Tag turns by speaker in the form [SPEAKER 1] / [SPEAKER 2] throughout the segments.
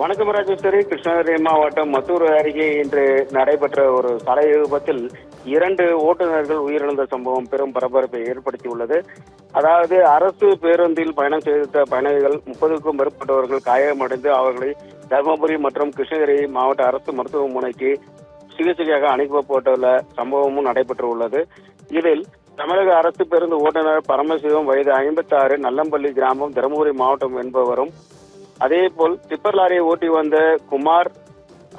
[SPEAKER 1] வணக்கம் ராஜேஸ்வரி கிருஷ்ணகிரி மாவட்டம் மத்தூர் அருகே இன்று நடைபெற்ற ஒரு சாலை விபத்தில் இரண்டு ஓட்டுநர்கள் உயிரிழந்த சம்பவம் பெரும் பரபரப்பை ஏற்படுத்தியுள்ளது. அதாவது அரசு பேருந்தில் பயணம் செய்த பயணிகள் முப்பதுக்கும் மேற்பட்டவர்கள் காயமடைந்து அவர்களை தருமபுரி மற்றும் கிருஷ்ணகிரி மாவட்ட அரசு மருத்துவமனைக்கு சிகிச்சைக்காக அனுப்பப்பட்டுள்ள சம்பவமும் நடைபெற்றுள்ளது. இதில் தமிழக அரசு பேருந்து ஓட்டுநர் பரமசிவம் வயது ஐம்பத்தாறு நல்லம்பள்ளி கிராமம் தருமபுரி மாவட்டம் என்பவரும் அதேபோல் டிப்பர் லாரியை ஓட்டி வந்த குமார்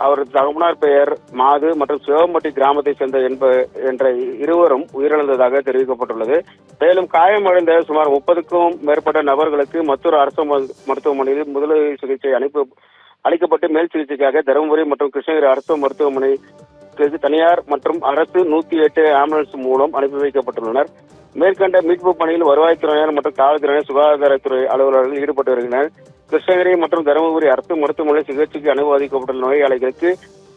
[SPEAKER 1] அவர் தகவனார் பெயர் மாது மற்றும் சிவம்பட்டி கிராமத்தை சேர்ந்த என்ப என்ற இருவரும் உயிரிழந்ததாக தெரிவிக்கப்பட்டுள்ளது. மேலும் காயமடைந்த சுமார் முப்பதுக்கும் மேற்பட்ட நபர்களுக்கு மற்றொரு அரசு மருத்துவமனையில் முதலுதவி சிகிச்சை அனுப்பி அளிக்கப்பட்டு மேல் சிகிச்சைக்காக தருமபுரி மற்றும் கிருஷ்ணகிரி அரசு மருத்துவமனை தனியார் மற்றும் அரசு நூத்தி எட்டு ஆம்புலன்ஸ் மூலம் அனுப்பி வைக்கப்பட்டுள்ளனர். மேற்கண்ட மீட்பு பணியில் வருவாய்த்துறையினர் மற்றும் காவல்துறையினர் சுகாதாரத்துறை அலுவலர்கள் ஈடுபட்டு வருகின்றனர். கிருஷ்ணகிரி மற்றும் தருமபுரி அரசு மருத்துவமனை சிகிச்சைக்கு அனுமதிக்கப்பட்டுள்ள நோயாளிகளுக்கு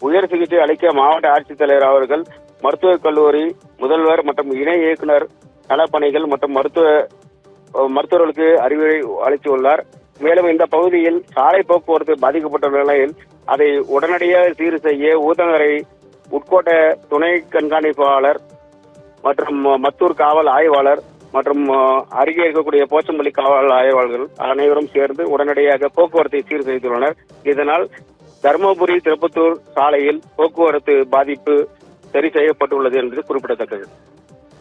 [SPEAKER 1] உயர் சிகிச்சை அளிக்க மாவட்ட ஆட்சித்தலைவர் அவர்கள் மருத்துவக் கல்லூரி முதல்வர் மற்றும் இணை இயக்குனர் நலப்பணிகள் மற்றும் மருத்துவ மருத்துவர்களுக்கு அறிவுரை அளித்துள்ளார். மேலும் இந்த பகுதியில் சாலை போக்குவரத்து பாதிக்கப்பட்டுள்ள நிலையில் அதை உடனடியாக சீர் செய்ய ஊத்தங்கரை உட்கோட்ட துணை கண்காணிப்பாளர் மற்றும் மத்தூர் காவல் ஆய்வாளர் மற்றும் அருகே இருக்கக்கூடிய போச்சம்பள்ளி காவல் ஆய்வாளர்கள் அனைவரும் சேர்ந்து உடனடியாக போக்குவரத்தை சீர் செய்துள்ளனர். இதனால் தருமபுரி திருப்பத்தூர் சாலையில் போக்குவரத்து பாதிப்பு சரி செய்யப்பட்டுள்ளது என்பது குறிப்பிடத்தக்கது.